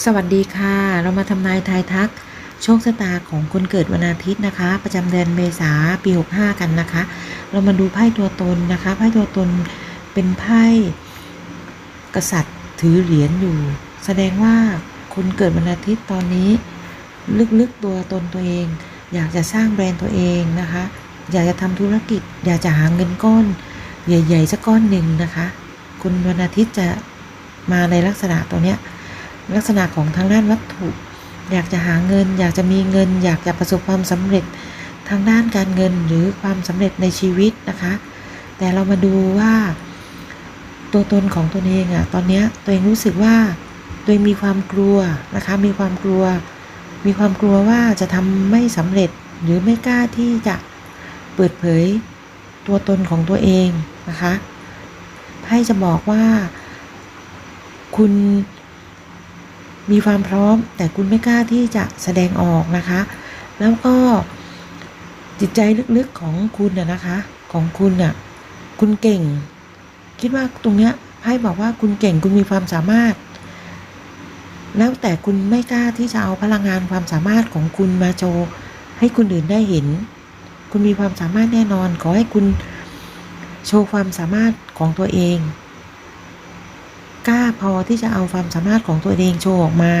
สวัสดีค่ะ เรามาทำนายทายทัก โชคชะตาของคนเกิดวันอาทิตย์นะคะ ประจำเดือนเมษาปี 65 กันนะคะ เรามาดูไพ่ตัวตนนะคะ ไพ่ตัวตนเป็นไพ่กษัตริย์ถือเหรียญอยู่ แสดงว่าคนเกิดวันอาทิตย์ตอนนี้ ลึกๆตัวตนตัวเอง อยากจะสร้างแบรนด์ตัวเองนะคะ อยากจะทำธุรกิจ อยากจะหาเงินก้อนใหญ่ๆสักก้อนหนึ่งนะคะ คุณวันอาทิตย์จะมาในลักษณะตัวเนี้ย ลักษณะของทางด้านวัตถุ อยากจะหาเงิน อยากจะมีเงิน อยากจะประสบความสำเร็จทางด้านการเงินหรือความสำเร็จในชีวิตนะคะ แต่เรามาดูว่า ตัวตนของตัวเองอะตอนนี้ตัวเองรู้สึกว่าตัวเองมีความกลัวนะคะ มีความกลัว มีความกลัวว่าจะทำไม่สำเร็จหรือไม่กล้าที่จะเปิดเผยตัวตนของตัวเองนะคะไพ่จะบอกว่า คุณ มีความพร้อม แต่คุณไม่กล้าที่จะแสดงออกนะคะ แล้วก็จิตใจลึกๆของคุณน่ะนะคะ ของคุณน่ะคุณเก่ง คิดว่าตรงเนี้ยไพ่บอกว่าคุณเก่งคุณมีความสามารถ แล้วแต่คุณไม่กล้าที่จะเอาพลังงานความสามารถของคุณมาโชว์ให้คนอื่นได้เห็น คุณมีความสามารถแน่นอนขอให้คุณโชว์ความสามารถของตัวเอง กล้าพอที่จะเอาความสามารถของตัวเองโชว์ออกมา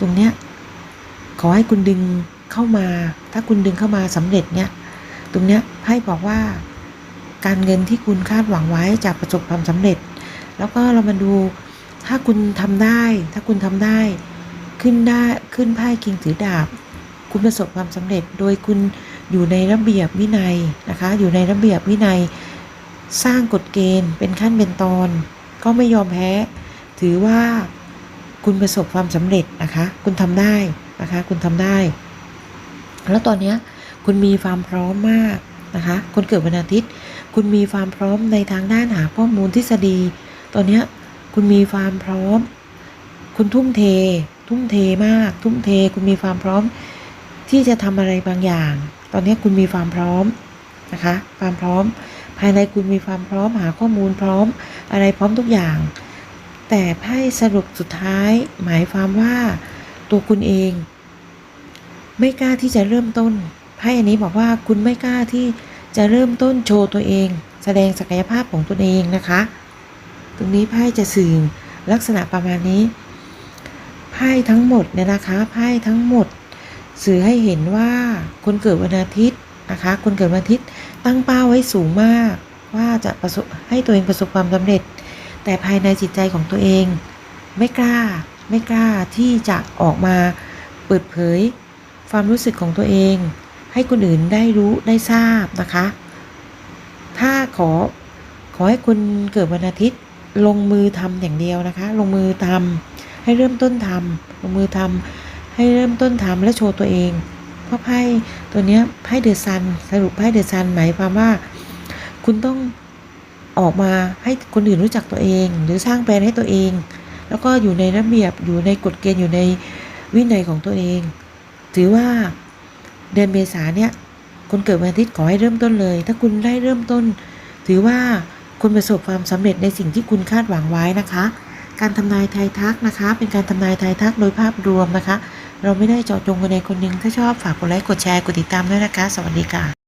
ตรงเนี้ยขอให้คุณดึงเข้ามา ถ้าคุณดึงเข้ามาสำเร็จเนี่ย ตรงเนี้ยไพ่บอกว่า การเงินที่คุณคาดหวังไว้จะประสบความสำเร็จ แล้วก็เรามาดูถ้าคุณทำได้ ถ้าคุณทำได้ขึ้นได้ขึ้นไพ่คิงถือดาบ คุณประสบความสำเร็จ โดยคุณอยู่ในระเบียบวินัยนะคะ อยู่ในระเบียบวินัยสร้างกฎเกณฑ์เป็นขั้นเป็นตอน ก็ไม่ยอมแพ้ ถือว่าคุณประสบความสำเร็จนะคะ คุณทำได้นะคะ คุณทำได้ แล้วตอนเนี้คุณมีความพร้อมมากนะคะคนเกิดวันอาทิตย์ คุณมีความพร้อมในทางด้านหาข้อมูลทฤษฎี ตอนเนี้คุณมีความพร้อม คุณทุ่มเท ทุ่มเทมาก ทุ่มเท คุณมีความพร้อม ที่จะทำอะไรบางอย่าง ตอนนี้คุณมีความพร้อมนะคะ ความพร้อม ภายในคุณมีความพร้อมหาข้อมูลพร้อม อะไรพร้อมทุกอย่าง แต่ไพ่สรุปสุดท้าย หมายความว่าตัวคุณเอง ไม่กล้าที่จะเริ่มต้นไพ่อันนี้บอกว่าคุณไม่กล้าที่จะเริ่มต้นโชว์ตัวเอง แสดงศักยภาพของตัวเองนะคะ ตรงนี้ไพ่จะสื่อลักษณะประมาณนี้ไพ่ทั้งหมดเนี่ยนะคะไพ่ทั้งหมด สื่อให้เห็นว่าคนเกิดวันอาทิตย์นะคะคนเกิดวันอาทิตย์ตั้งเป้าไว้สูงมาก ว่าจะประสบให้ตัวเองประสบความสำเร็จ แต่ภายในจิตใจของตัวเอง ไม่กล้าไม่กล้าที่จะออกมาเปิดเผย ความรู้สึกของตัวเอง ให้คนอื่นได้รู้ได้ทราบนะคะ ถ้าขอขอให้คุณเกิดวันอาทิตย์ลงมือทำอย่างเดียวนะคะ ลงมือทำให้เริ่มต้นทำลงมือทำให้เริ่มต้นทำและโชว์ตัวเอง เพราะไพ่ตัวนี้ไพ่เดอะซันสรุปไพ่เดอะซันหมายความว่า คุณต้องออกมาให้คนอื่นรู้จักตัวเอง หรือสร้างแบรนด์ให้ตัวเอง แล้วก็อยู่ในระเบียบอยู่ในกฎเกณฑ์อยู่ในวินัยของตัวเอง ถือว่าเดือนเมษาเนี่ยคนเกิดวันอาทิตย์ขอให้เริ่มต้นเลย ถ้าคุณได้เริ่มต้น ถือว่าคุณประสบความสำเร็จในสิ่งที่คุณคาดหวังไว้นะคะ การทำนายทายทักนะคะ เป็นการทำนายทายทักโดยภาพรวมนะคะ เราไม่ได้เจาะจงคนใดคนหนึ่งถ้าชอบฝากกดไลค์กดแชร์กดติดตามด้วยนะคะ สวัสดีค่ะ